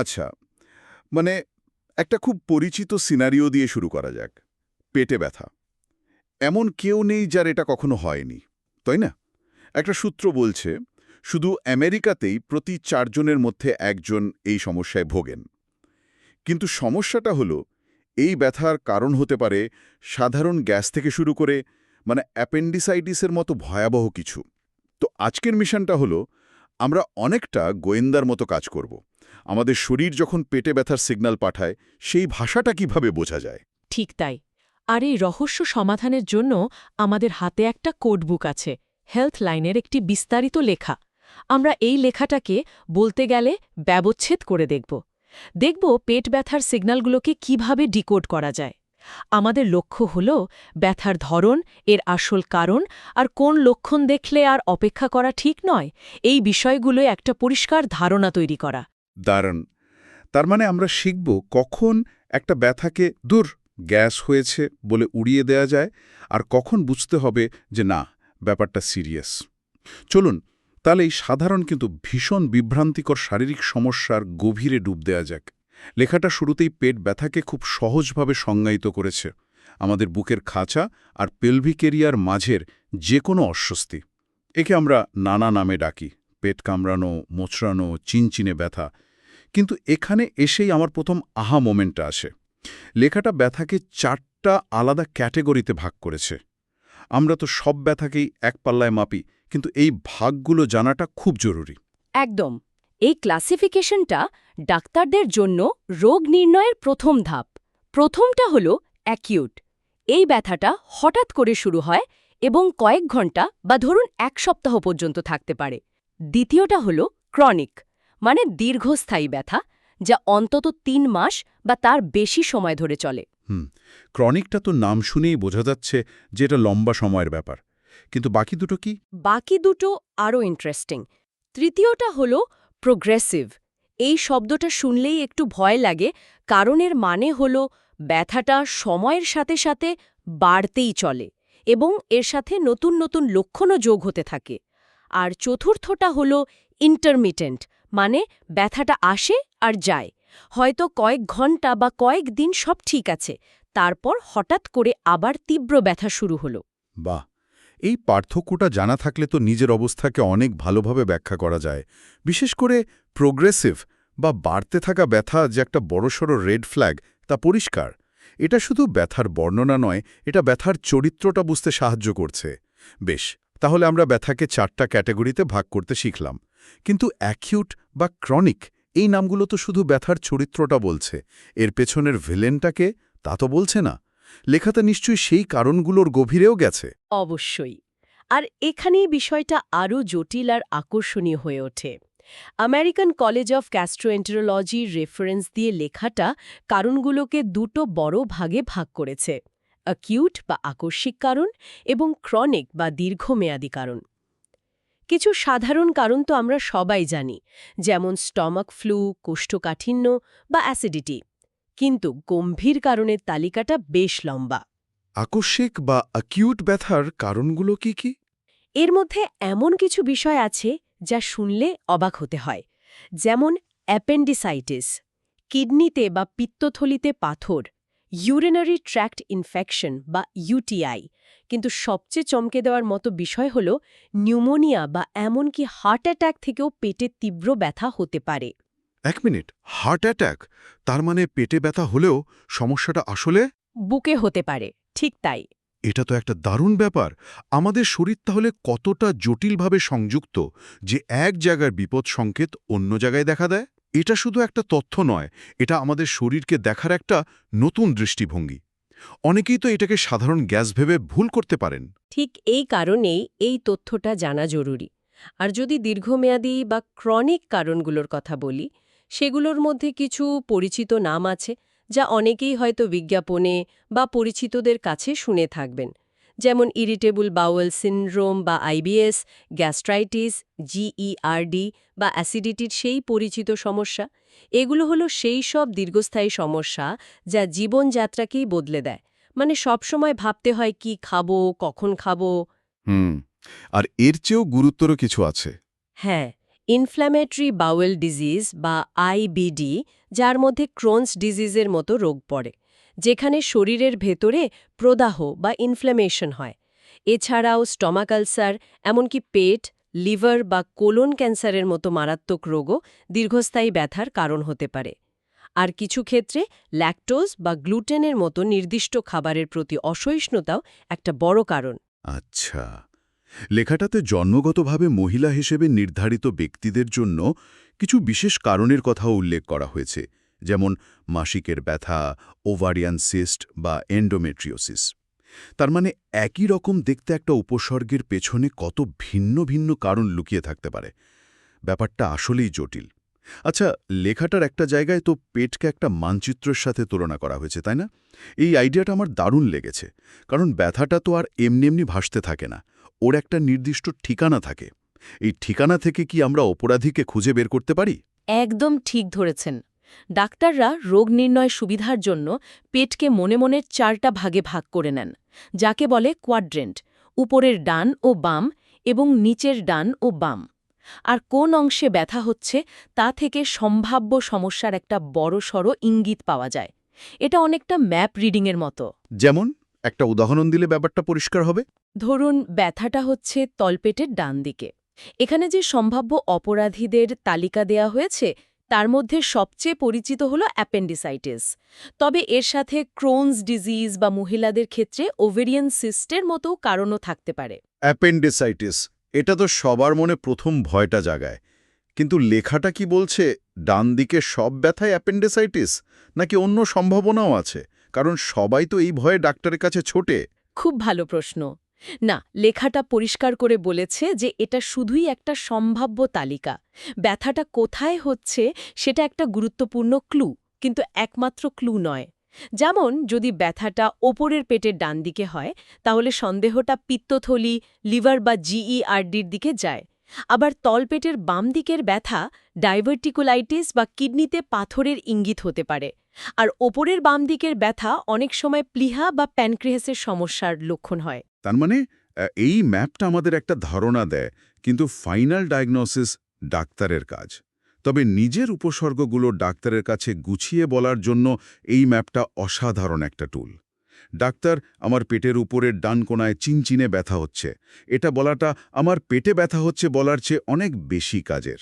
আচ্ছা মানে একটা খুব পরিচিত সিনারিও দিয়ে শুরু করা যাক, পেটে ব্যথা। এমন কেউ নেই যার এটা কখনো হয়নি, তাই না? একটা সূত্র বলছে, শুধু আমেরিকাতেই প্রতি চারজনের মধ্যে একজন এই সমস্যায় ভোগেন। কিন্তু সমস্যাটা হলো, এই ব্যথার কারণ হতে পারে সাধারণ গ্যাস থেকে শুরু করে মানে অ্যাপেন্ডিসাইটিসের মতো ভয়াবহ কিছু। তো আজকের মিশনটা হলো, আমরা অনেকটা গোয়েন্দার মতো কাজ করব। আমাদের শরীর যখন পেটে ব্যথার সিগন্যাল পাঠায়, সেই ভাষাটা কীভাবে বোঝা যায়? ঠিক তাই। আর এই রহস্য সমাধানের জন্য আমাদের হাতে একটা কোডবুক আছে, হেলথ লাইনের একটি বিস্তারিত লেখা। আমরা এই লেখাটাকে বলতে গেলে ব্যবচ্ছেদ করে দেখব। দেখব পেট ব্যথার সিগন্যালগুলোকে কীভাবে ডিকোড করা যায়। আমাদের লক্ষ্য হল ব্যথার ধরন, এর আসল কারণ, আর কোন লক্ষণ দেখলে আর অপেক্ষা করা ঠিক নয়। এই বিষয়গুলোয় একটা পরিষ্কার ধারণা তৈরি করা। দারুণ। তার মানে আমরা শিখব কখন একটা ব্যথাকে, দূর, গ্যাস হয়েছে বলে উড়িয়ে দেয়া যায় আর কখন বুঝতে হবে যে, না, ব্যাপারটা সিরিয়াস। চলুন, তাহলে এই সাধারণ কিন্তু ভীষণ বিভ্রান্তিকর শারীরিক সমস্যার গভীরে ডুব দেয়া যাক। লেখাটা শুরুতেই পেট ব্যথাকে খুব সহজভাবে সংজ্ঞায়িত করেছে। আমাদের বুকের খাঁচা আর পেলভিক এরিয়ার মাঝের যে কোনো অস্বস্তি। একে আমরা নানা নামে ডাকি। পেট কামড়ানো, মোচড়ানো, চিনচিনে ব্যথা কিন্তু এখানে এসেই আমার প্রথম আহা মোমেন্টটা আসে। লেখাটা ব্যথাকে চারটা আলাদা ক্যাটেগরিতে ভাগ করেছে। আমরা তো সব ব্যথাকেই এক পাল্লায় মাপি, কিন্তু এই ভাগগুলো জানাটা খুব জরুরি। একদম। এই ক্লাসিফিকেশনটা ডাক্তারদের জন্য রোগ নির্ণয়ের প্রথম ধাপ। প্রথমটা হল অ্যাকিউট। এই ব্যথাটা হঠাৎ করে শুরু হয় এবং কয়েক ঘণ্টা বা ধরুন এক সপ্তাহ পর্যন্ত থাকতে পারে। দ্বিতীয়টা হল ক্রনিক। মানে দীর্ঘস্থায়ী ব্যথা যা অন্তত তিন মাস বা তার বেশি সময় ধরে চলে। হুম ক্রনিকটা তো নাম শুনেই বোঝা যাচ্ছে যে এটা লম্বা সময়ের ব্যাপার। কিন্তু বাকি দুটো কি? বাকি দুটো আরও ইন্টারেস্টিং তৃতীয়টা হল প্রোগ্রেসিভ এই শব্দটা শুনলেই একটু ভয় লাগে কারণ এর মানে হল ব্যথাটা সময়ের সাথে সাথে বাড়তেই চলে এবং এর সাথে নতুন নতুন লক্ষণও যোগ হতে থাকে। আর চতুর্থটা হল ইন্টারমিটেন্ট মানে ব্যথাটা আসে আর যায়। হয়তো কয়েক ঘণ্টা বা কয়েক দিন সব ঠিক আছে। তারপর হঠাৎ করে আবার তীব্র ব্যথা শুরু হলো। বাহ! এই পার্থক্যটা জানা থাকলে তো নিজের অবস্থাকে অনেক ভালোভাবে ব্যাখ্যা করা যায়। বিশেষ করে প্রোগ্রেসিভ বা বাড়তে থাকা ব্যথা যে একটা বড়সড় রেড ফ্ল্যাগ তা পরিষ্কার। এটা শুধু ব্যথার বর্ণনা নয়, এটা ব্যথার চরিত্রটা বুঝতে সাহায্য করছে। বেশ, তাহলে আমরা ব্যথাকে চারটা ক্যাটাগরিতে ভাগ করতে শিখলাম। কিন্তু অ্যাকিউট বা ক্রনিক এই নামগুলো তো শুধু ব্যথার চরিত্রটা বলছে। এর পেছনের ভিলেনটাকে তা তো বলছে না। লেখাতে নিশ্চয়ই সেই কারণগুলোর গভীরেও গেছে। অবশ্যই। আর এখানেই বিষয়টা আরও জটিল আর আকর্ষণীয় হয়ে ওঠে। আমেরিকান কলেজ অফ ক্যাস্ট্রোএন্টারোলজির রেফারেন্স দিয়ে লেখাটা কারণগুলোকে দুটো বড় ভাগে ভাগ করেছে। অ্যাকিউট বা আকস্মিক কারণ এবং ক্রনিক বা দীর্ঘমেয়াদী কারণ। কিছু সাধারণ কারণ তো আমরা সবাই জানি যেমন স্টমাক ফ্লু কোষ্ঠকাঠিন্য বা অ্যাসিডিটি। কিন্তু গম্ভীর কারণের তালিকাটা বেশ লম্বা। আকস্মিক বা অ্যাকিউট ব্যথার কারণগুলো কি কি? এর মধ্যে এমন কিছু বিষয় আছে যা শুনলে অবাক হতে হয় যেমন অ্যাপেন্ডিসাইটিস কিডনিতে বা পিত্তথলিতে পাথর ইউরিনারি ট্র্যাক্ট ইনফেকশন বা ইউটিআই কিন্তু সবচেয়ে চমকে দেওয়ার মতো বিষয় হল নিউমোনিয়া বা এমনকি হার্ট অ্যাট্যাক থেকেও পেটে তীব্র ব্যথা হতে পারে। এক মিনিট হার্ট অ্যাট্যাক তার মানে পেটে ব্যথা হলেও সমস্যাটা আসলে? বুকে হতে পারে ঠিক তাই। এটা তো একটা দারুণ ব্যাপার। আমাদের শরীর তাহলে কতটা জটিলভাবে সংযুক্ত যে এক জায়গার বিপদ সংকেত অন্য জায়গায় দেখা দেয়? এটা শুধু একটা তথ্য নয়, এটা আমাদের শরীরকে দেখার একটা নতুন দৃষ্টিভঙ্গি। অনেকেই তো এটাকে সাধারণ গ্যাস ভেবে ভুল করতে পারেন। ঠিক এই কারণেই এই তথ্যটা জানা জরুরি। আর যদি দীর্ঘমেয়াদী বা ক্রনিক কারণগুলোর কথা বলি, সেগুলোর মধ্যে কিছু পরিচিত নাম আছে, যা অনেকেই হয়তো বিজ্ঞাপনে বা পরিচিতদের কাছে শুনে থাকবেন। যেমন ইরিটেবল বাউয়েল সিনড্রোম বা আইবিএস গ্যাস্ট্রাইটিস জিইআরডি বা অ্যাসিডিটির সেই পরিচিত সমস্যা। এগুলো হলো সেই সব দীর্ঘস্থায়ী সমস্যা যা জীবনযাত্রাকেই বদলে দেয়। মানে সবসময় ভাবতে হয় কি খাব কখন খাব। হুম আর এর চেয়েও গুরুত্বর কিছু আছে। হ্যাঁ ইনফ্ল্যামেটরি বাউয়েল ডিজিজ বা আইবিডি যার মধ্যে ক্রোনস ডিজিজের মতো রোগ পড়ে। যেখানে শরীরের ভেতরে প্রদাহ বা ইনফ্ল্যামেশন হয়। এছাড়াও স্টমাক আলসার এমনকি পেট, লিভার বা কোলন ক্যান্সারের মতো মারাত্মক রোগও দীর্ঘস্থায়ী ব্যথার কারণ হতে পারে। আর কিছু ক্ষেত্রে ল্যাকটোজ বা গ্লুটেনের মতো নির্দিষ্ট খাবারের প্রতি অসহিষ্ণুতাও একটা বড় কারণ। আচ্ছা লেখাটাতে জন্মগতভাবে মহিলা হিসেবে নির্ধারিত ব্যক্তিদের জন্য কিছু বিশেষ কারণের কথাও উল্লেখ করা হয়েছে। যেমন মাসিকের ব্যথা, ওভারিয়ান সিস্ট বা এন্ডোমেট্রিওসিস। তার মানে একই রকম দেখতে একটা উপসর্গের পেছনে কত ভিন্ন ভিন্ন কারণ লুকিয়ে থাকতে পারে। ব্যাপারটা আসলেই জটিল। আচ্ছা লেখাটার একটা জায়গায় তো পেটকে একটা মানচিত্রের সাথে তুলনা করা হয়েছে, তাই না? এই আইডিয়াটা আমার দারুণ লেগেছে, কারণ ব্যথাটা তো আর এমনি এমনি ভাসতে থাকে না, ওর একটা নির্দিষ্ট ঠিকানা থাকে। এই ঠিকানা থেকে কি আমরা অপরাধীকে খুঁজে বের করতে পারি? একদম ঠিক ধরেছেন। ডাক্তাররা রোগ নির্ণয় সুবিধার জন্য পেটকে মনে মনে চারটা ভাগে ভাগ করে নেন যাকে বলে কোয়াড্রেন্ট উপরের ডান ও বাম এবং নিচের ডান ও বাম। আর কোন অংশে ব্যথা হচ্ছে তা থেকে সম্ভাব্য সমস্যার একটা বড়সড় ইঙ্গিত পাওয়া যায়। এটা অনেকটা ম্যাপ রিডিংয়ের মতো। যেমন একটা উদাহরণ দিলে ব্যাপারটা পরিষ্কার হবে। ধরুন ব্যথাটা হচ্ছে তলপেটের ডান দিকে এখানে যে সম্ভাব্য অপরাধীদের তালিকা দেয়া হয়েছে তার মধ্যে সবচেয়ে পরিচিত হল অ্যাপেন্ডিসাইটিস। তবে এর সাথে ক্রোনস ডিজিজ বা মহিলাদের ক্ষেত্রে ওভেরিয়ান সিস্টের মতো কারণও থাকতে পারে। অ্যাপেন্ডিসাইটিস এটা তো সবার মনে প্রথম ভয়টা জাগায়। কিন্তু লেখাটা কি বলছে ডান দিকে সব ব্যথায় অ্যাপেন্ডিসাইটিস? নাকি অন্য সম্ভাবনাও আছে? কারণ সবাই তো এই ভয়ে ডাক্তারের কাছে ছোটে। খুব ভালো প্রশ্ন। না, লেখাটা পরিষ্কার করে বলেছে যে এটা শুধুই একটা সম্ভাব্য তালিকা। ব্যথাটা কোথায় হচ্ছে সেটা একটা গুরুত্বপূর্ণ ক্লু, কিন্তু একমাত্র ক্লু নয়। যেমন, যদি ব্যথাটা ওপরের পেটের ডান দিকে হয়, তাহলে সন্দেহটা পিত্তথলি, লিভার বা জিইআরডির দিকে যায়। আবার তলপেটের বাম দিকের ব্যথা ডাইভার্টিকুলাইটিস বা কিডনিতে পাথরের ইঙ্গিত হতে পারে। আর ওপরের বাম দিকের ব্যথা অনেক সময় প্লিহা বা প্যানক্রিয়াসের সমস্যার লক্ষণ হয়। তার মানে এই ম্যাপটা আমাদের একটা ধারণা দেয়, কিন্তু ফাইনাল ডায়াগনোসিস ডাক্তারের কাজ। তবে নিজের উপসর্গগুলো ডাক্তারের কাছে গুছিয়ে বলার জন্য এই ম্যাপটা অসাধারণ একটা টুল। ডাক্তার, আমার পেটের উপরের ডান কোনায় চিনচিনে ব্যথা হচ্ছে। এটা বলাটা আমার পেটে ব্যথা হচ্ছে বলার চেয়ে অনেক বেশি কাজের।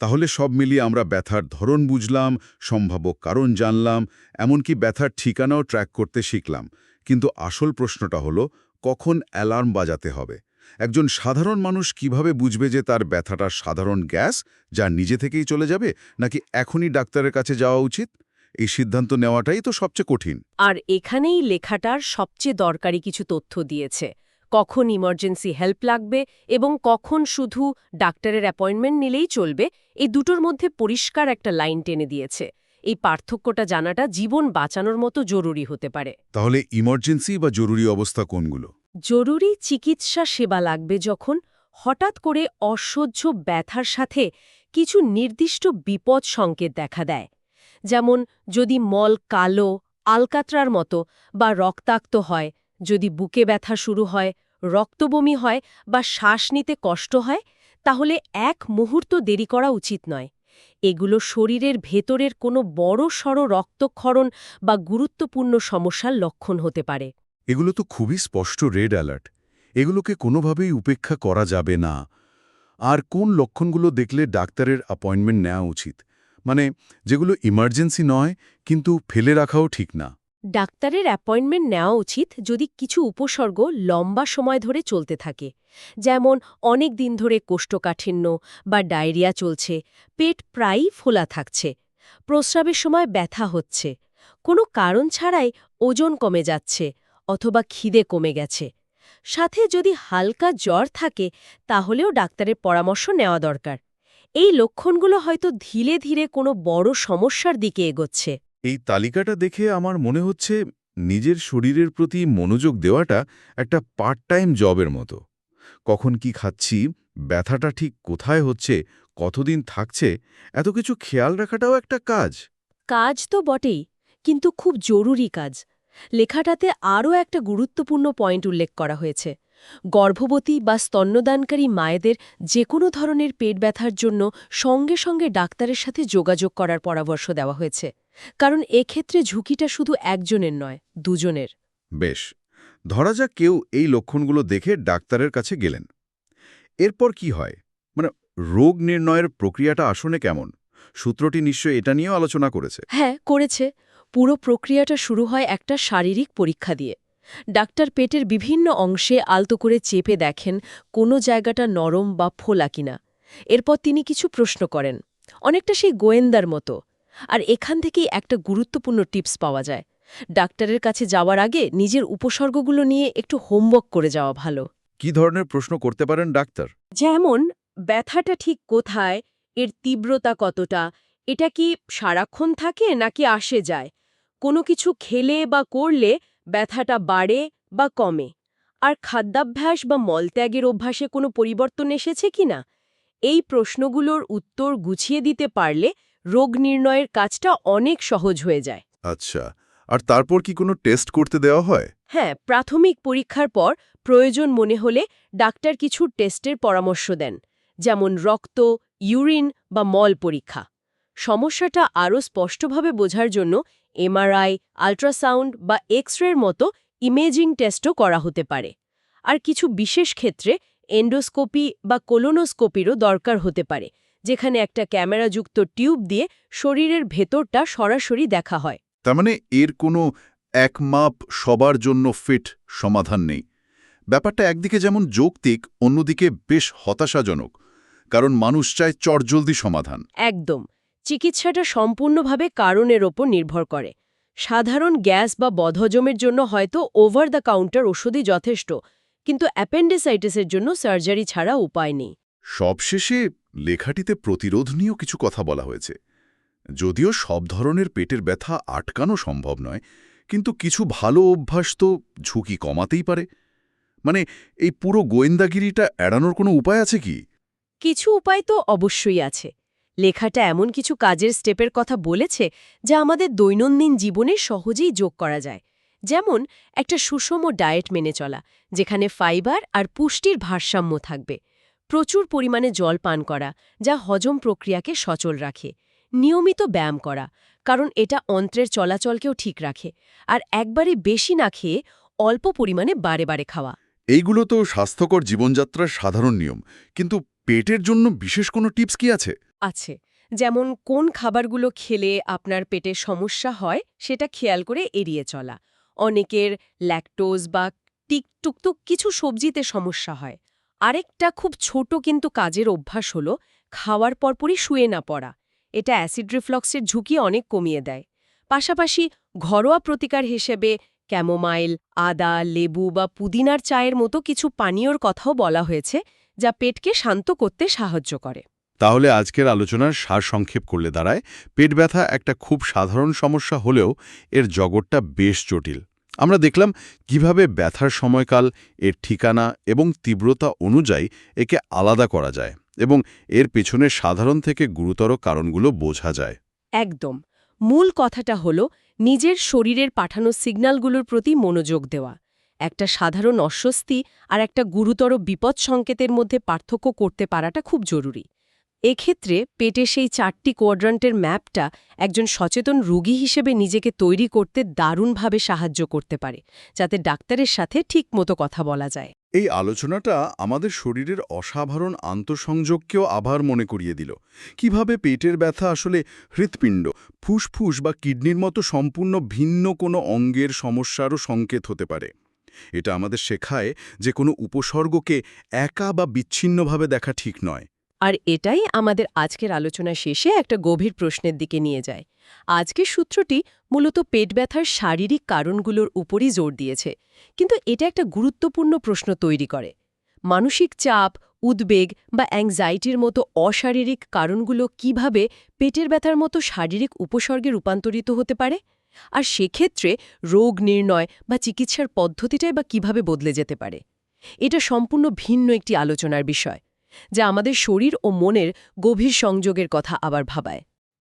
তাহলে সব মিলিয়ে আমরা ব্যথার ধরন বুঝলাম, সম্ভাব্য কারণ জানলাম, এমনকি ব্যথার ঠিকানাও ট্র্যাক করতে শিখলাম। কিন্তু আসল প্রশ্নটা হলো কখন অ্যালার্ম বাজাতে হবে? একজন সাধারণ মানুষ কীভাবে বুঝবে যে তার ব্যথাটা সাধারণ গ্যাস যা নিজে থেকেই চলে যাবে নাকি এখনই ডাক্তারের কাছে যাওয়া উচিত? এই সিদ্ধান্ত নেওয়াটাই তো সবচেয়ে কঠিন। আর এখানেই লেখাটার সবচেয়ে দরকারি কিছু তথ্য দিয়েছে। কখন ইমার্জেন্সি হেল্প লাগবে এবং কখন শুধু ডাক্তারের অ্যাপয়েন্টমেন্ট নিলেই চলবে, এই দুটোর মধ্যে পরিষ্কার একটা লাইন টেনে দিয়েছে। এই পার্থক্যটা জানাটা জীবন বাঁচানোর মতো জরুরি হতে পারে। তাহলে ইমার্জেন্সি বা জরুরি অবস্থা কোনগুলো? জরুরি চিকিৎসা সেবা লাগবে যখন হঠাৎ করে অসহ্য ব্যথার সাথে কিছু নির্দিষ্ট বিপদ সংকেত দেখা দেয়। যেমন যদি মল কালো আলকাত্রার মতো বা রক্তাক্ত হয় যদি বুকে ব্যথা শুরু হয় রক্তবমি হয় বা শ্বাস নিতে কষ্ট হয় তাহলে এক মুহূর্ত দেরি করা উচিত নয়। এগুলো শরীরের ভেতরের কোনো বড় সড় রক্তক্ষরণ বা গুরুত্বপূর্ণ সমস্যার লক্ষণ হতে পারে। এগুলো তো খুবই স্পষ্ট রেড অ্যালার্ট। এগুলোকে কোনোভাবেই উপেক্ষা করা যাবে না। আর কোন লক্ষণগুলো দেখলে ডাক্তারের অ্যাপয়েন্টমেন্ট নেওয়া উচিত? মানে যেগুলো ইমার্জেন্সি নয়, কিন্তু ফেলে রাখাও ঠিক না। ডাক্তারের অ্যাপয়েন্টমেন্ট নেওয়া উচিত যদি কিছু উপসর্গ লম্বা সময় ধরে চলতে থাকে, যেমন অনেক দিন ধরে কোষ্ঠকাঠিন্য বা ডায়রিয়া চলছে, পেট প্রায়ই ফোলা থাকছে, প্রস্রাবের সময় ব্যথা হচ্ছে, কোনো কারণ ছাড়াই ওজন কমে যাচ্ছে অথবা খিদে কমে গেছে। সাথে যদি হালকা জ্বর থাকে, তাহলেও ডাক্তারের পরামর্শ নেওয়া দরকার। এই লক্ষণগুলো হয়তো ধীরে ধীরে কোনো বড় সমস্যার দিকে এগোচ্ছে। এই তালিকাটা দেখে আমার মনে হচ্ছে নিজের শরীরের প্রতি মনোযোগ দেওয়াটা একটা পার্ট টাইম জবের মতো। কখন কি খাচ্ছি, ব্যথাটা ঠিক কোথায় হচ্ছে, কতদিন থাকছে, এত কিছু খেয়াল রাখাটাও একটা কাজ। কাজ তো বটেই, কিন্তু খুব জরুরি কাজ। লেখাটাতে আরও একটা গুরুত্বপূর্ণ পয়েন্ট উল্লেখ করা হয়েছে। গর্ভবতী বা স্তন্যদানকারী মায়েদের যে কোনো ধরনের পেট ব্যথার জন্য সঙ্গে সঙ্গে ডাক্তারের সাথে যোগাযোগ করার পরামর্শ দেওয়া হয়েছে। কারণ এক্ষেত্রে ঝুঁকিটা শুধু একজনের নয় দুজনের। বেশ ধরা যাক কেউ এই লক্ষণগুলো দেখে ডাক্তারের কাছে গেলেন। এরপর কি হয়? মানে রোগ নির্ণয়ের প্রক্রিয়াটা আসনে কেমন? সূত্রটি নিশ্চয় এটা নিয়েও আলোচনা করেছে। হ্যাঁ করেছে। পুরো প্রক্রিয়াটা শুরু হয় একটা শারীরিক পরীক্ষা দিয়ে। ডাক্তার পেটের বিভিন্ন অংশে আলতো করে চেপে দেখেন কোনো জায়গাটা নরম বা ফোলা কিনা। এরপর তিনি কিছু প্রশ্ন করেন। অনেকটা সেই গোয়েন্দার মতো। আর এখান থেকেই একটা গুরুত্বপূর্ণ টিপস পাওয়া যায়। ডাক্তারের কাছে যাওয়ার আগে নিজের উপসর্গগুলো নিয়ে একটু হোমওয়ার্ক করে যাওয়া ভালো। কি ধরনের প্রশ্ন করতে পারেন ডাক্তার? যেমন ব্যথাটা ঠিক কোথায়? এর তীব্রতা কতটা? এটা কি সারাক্ষণ থাকে নাকি আসে যায়? কোনো কিছু খেলে বা করলে ব্যথাটা বাড়ে বা কমে? আর খাদ্যাভ্যাস বা মলত্যাগের অভ্যাসে কোনো পরিবর্তন এসেছে কিনা? এই প্রশ্নগুলোর উত্তর গুছিয়ে দিতে পারলে রোগ নির্ণয়ের কাজটা অনেক সহজ হয়ে যায়। আচ্ছা আর তারপর কি কোনো টেস্ট করতে দেওয়া হয়? হ্যাঁ প্রাথমিক পরীক্ষার পর প্রয়োজন মনে হলে ডাক্তার কিছু টেস্টের পরামর্শ দেন যেমন রক্ত ইউরিন বা মল পরীক্ষা। সমস্যাটা আরও স্পষ্টভাবে বোঝার জন্য এমআরআই আল্ট্রাসাউন্ড বা এক্স রের মতো ইমেজিং টেস্টও করা হতে পারে। আর কিছু বিশেষ ক্ষেত্রে এন্ডোস্কোপি বা কোলোনোস্কোপিরও দরকার হতে পারে যেখানে একটা ক্যামেরাযুক্ত টিউব দিয়ে শরীরের ভেতরটা সরাসরি দেখা হয়। তার মানে এর কোনো এক মাপ সবার জন্য ফিট সমাধান নেই। ব্যাপারটা একদিকে যেমন যৌক্তিক অন্যদিকে বেশ হতাশাজনক কারণ মানুষ চায় চটজলদি সমাধান। একদম। চিকিৎসাটা সম্পূর্ণভাবে কারণের ওপর নির্ভর করে। সাধারণ গ্যাস বা বদহজমের জন্য হয়তো ওভার দ্য কাউন্টার ওষুধই যথেষ্ট কিন্তু অ্যাপেন্ডিসাইটিসের জন্য সার্জারি ছাড়া উপায় নেই। সবশেষে লেখাটিতে প্রতিরোধ নিয়েও কিছু কথা বলা হয়েছে। যদিও সব ধরনের পেটের ব্যথা আটকানো সম্ভব নয়, কিন্তু কিছু ভালো অভ্যাস তো ঝুঁকি কমাতেই পারে। মানে এই পুরো গোয়েন্দাগিরিটা এড়ানোর কোনো উপায় আছে কি? কিছু উপায় তো অবশ্যই আছে। লেখাটা এমন কিছু কাজের স্টেপের কথা বলেছে যা আমাদের দৈনন্দিন জীবনে সহজেই যোগ করা যায়। যেমন, একটা সুষম ডায়েট মেনে চলা, যেখানে ফাইবার আর পুষ্টির ভারসাম্য থাকবে। প্রচুর পরিমাণে জল পান করা যা হজম প্রক্রিয়াকে সচল রাখে। নিয়মিত ব্যায়াম করা কারণ এটা অন্ত্রের চলাচলকেও ঠিক রাখে আর একবারে বেশি না খেয়ে অল্প পরিমাণে বারে বারে খাওয়া। এইগুলো তো স্বাস্থ্যকর জীবনযাত্রার সাধারণ নিয়ম কিন্তু পেটের জন্য বিশেষ কোনো টিপস কি আছে? আছে যেমন কোন খাবারগুলো খেলে আপনার পেটে সমস্যা হয় সেটা খেয়াল করে এড়িয়ে চলা। অনেকের ল্যাকটোজ বা টিক টুকটুক কিছু সবজিতে সমস্যা হয়। আরেকটা খুব ছোট কিন্তু কাজের অভ্যাস হলো, খাওয়ার পরপরই শুয়ে না পড়া। এটা অ্যাসিড রিফ্লক্সের ঝুঁকি অনেক কমিয়ে দেয়। পাশাপাশি ঘরোয়া প্রতিকার হিসেবে ক্যামোমাইল, আদা, লেবু বা পুদিনার চায়ের মতো কিছু পানীয়র কথাও বলা হয়েছে, যা পেটকে শান্ত করতে সাহায্য করে। তাহলে আজকের আলোচনার সারসংক্ষেপ করলে দাঁড়ায়, পেট ব্যথা একটা খুব সাধারণ সমস্যা হলেও এর জগৎটা বেশ জটিল। আমরা দেখলাম কীভাবে ব্যথার সময়কাল, এর ঠিকানা এবং তীব্রতা অনুযায়ী একে আলাদা করা যায় এবং এর পেছনে সাধারণ থেকে গুরুতর কারণগুলো বোঝা যায়। একদম। মূল কথাটা হলো নিজের শরীরের পাঠানো সিগন্যালগুলোর প্রতি মনোযোগ দেওয়া। একটা সাধারণ অস্বস্তি আর একটা গুরুতর বিপদ সংকেতের মধ্যে পার্থক্য করতে পারাটা খুব জরুরি। এক্ষেত্রে পেটে সেই চারটি কোয়াড্রান্টের ম্যাপটা একজন সচেতন রোগী হিসেবে নিজেকে তৈরি করতে দারুণভাবে সাহায্য করতে পারে, যাতে ডাক্তারের সাথে ঠিকমতো কথা বলা যায়। এই আলোচনাটা আমাদের শরীরের অসাধারণ আন্তঃসংযোগকেও আবার মনে করিয়ে দিল। কীভাবে পেটের ব্যথা আসলে হৃৎপিণ্ড, ফুসফুস বা কিডনির মতো সম্পূর্ণ ভিন্ন কোনো অঙ্গের সমস্যারও সংকেত হতে পারে? এটা আমাদের শেখায় যে কোনো উপসর্গকে একা বা বিচ্ছিন্নভাবে দেখা ঠিক নয়। আর এটাই আমাদের আজকের আলোচনা শেষে একটা গভীর প্রশ্নের দিকে নিয়ে যায়। আজকের সূত্রটি মূলত পেট ব্যথার শারীরিক কারণগুলোর উপরই জোর দিয়েছে, কিন্তু এটা একটা গুরুত্বপূর্ণ প্রশ্ন তৈরি করে। মানসিক চাপ, উদ্বেগ বা অ্যাংজাইটির মতো অশারীরিক কারণগুলো কীভাবে পেটের ব্যথার মতো শারীরিক উপসর্গে রূপান্তরিত হতে পারে? আর সেক্ষেত্রে রোগ নির্ণয় বা চিকিৎসার পদ্ধতিটাই বা কীভাবে বদলে যেতে পারে? এটা সম্পূর্ণ ভিন্ন একটি আলোচনার বিষয়। যা আমাদের শরীর ও মনের গভীর সংযোগের কথা আবার ভাবায়।